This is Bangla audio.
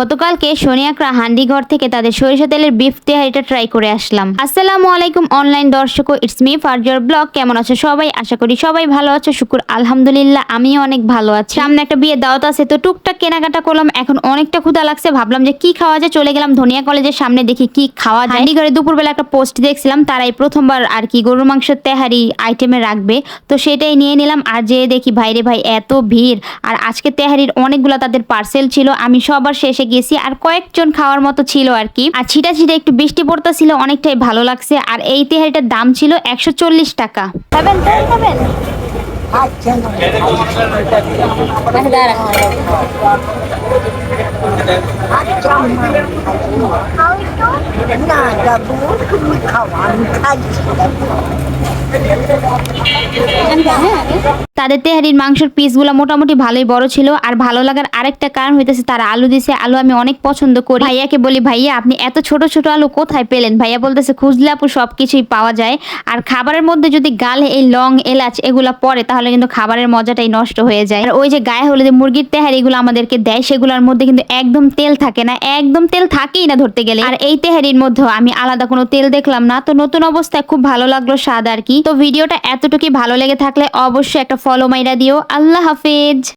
গতকালকে সোনিয়াকরা হান্ডিঘর থেকে তাদের সরিষা তেলের বিফ তেহারিটা ট্রাই করে আসলাম। আসসালামু আলাইকুম অনলাইন দর্শক ইটস মি ফারজার ব্লগ কেমন আছো সবাই? আশা করি সবাই ভালো আছো, শুকুর, আলহামদুলিল্লাহ, আমিও অনেক ভালো আছি। সামনে একটা বিয়ে দাওয়াত আছে, তো টুকটাক কেনাকাটা করলাম, এখন অনেকটা ক্ষুধা লাগছে, ভাবলাম যে কি খাওয়া যায়, চলে গেলাম ধনিয়া কলেজের সামনে, দেখি কি খাওয়া যায়। হান্ডিঘরে দুপুরবেলা একটা পোস্ট দেখছিলাম, তারাই প্রথমবার আর কি গরুর মাংস তেহারি আইটেমে রাখবে, তো সেটাই নিয়ে নিলাম, আর যেয়ে দেখি ভাইরে ভাই এত ভিড়, আর আজকে তেহারির অনেকগুলো তাদের পার্সেল ছিল, আমি সবার শেষে গেছি আর কয়েকজন খাওয়ার মতো ছিল আর কি। আর ছিটা ছিটা একটু বৃষ্টি পড়তেছিল অনেকটাই ভালো লাগছে। আর এই তেহারিটার দাম ছিল একশো চল্লিশ টাকা। খাবেন খাবেন। না। তাদের তেহারির মাংসের পিসগুলো মোটামুটি ভালোই বড় ছিল। আর ভালো লাগার আরেকটা কারণ হইতেছে তারা আলু দিছে। আলু আমি অনেক পছন্দ করি। ভাইয়াকে বলি, ভাইয়া, আপনি এত ছোট ছোট আলু কোথায় পেলেন? ভাইয়া বলতেছে, খুঁজলে আপু সব কিছুই পাওয়া যায়। আর খাবারের মধ্যে যদি গালে, এই লং, এলাচ এগুলা পড়ে, তাহলে কিন্তু খাবারের মজাটাই নষ্ট হয়ে যায়। আর ওই যে গায়ে হলুদে মুরগির তেহারি এগুলো আমাদেরকে দেয়, সেগুলোর মধ্যে কিন্তু একদম তেল থাকে না। একদম তেল থাকেই না ধরতে গেলে। আর এই তেহারির মধ্যে আমি আলাদা কোনো তেল দেখলাম না। তো নতুন অবস্থায় খুব ভালো লাগল স্বাদ আর কি। তো ভিডিওটা এতটুকুই ভালো লেগে থাকলে অবশ্যই একটা ফলো মাইরা দিও। আল্লাহ হাফেজ।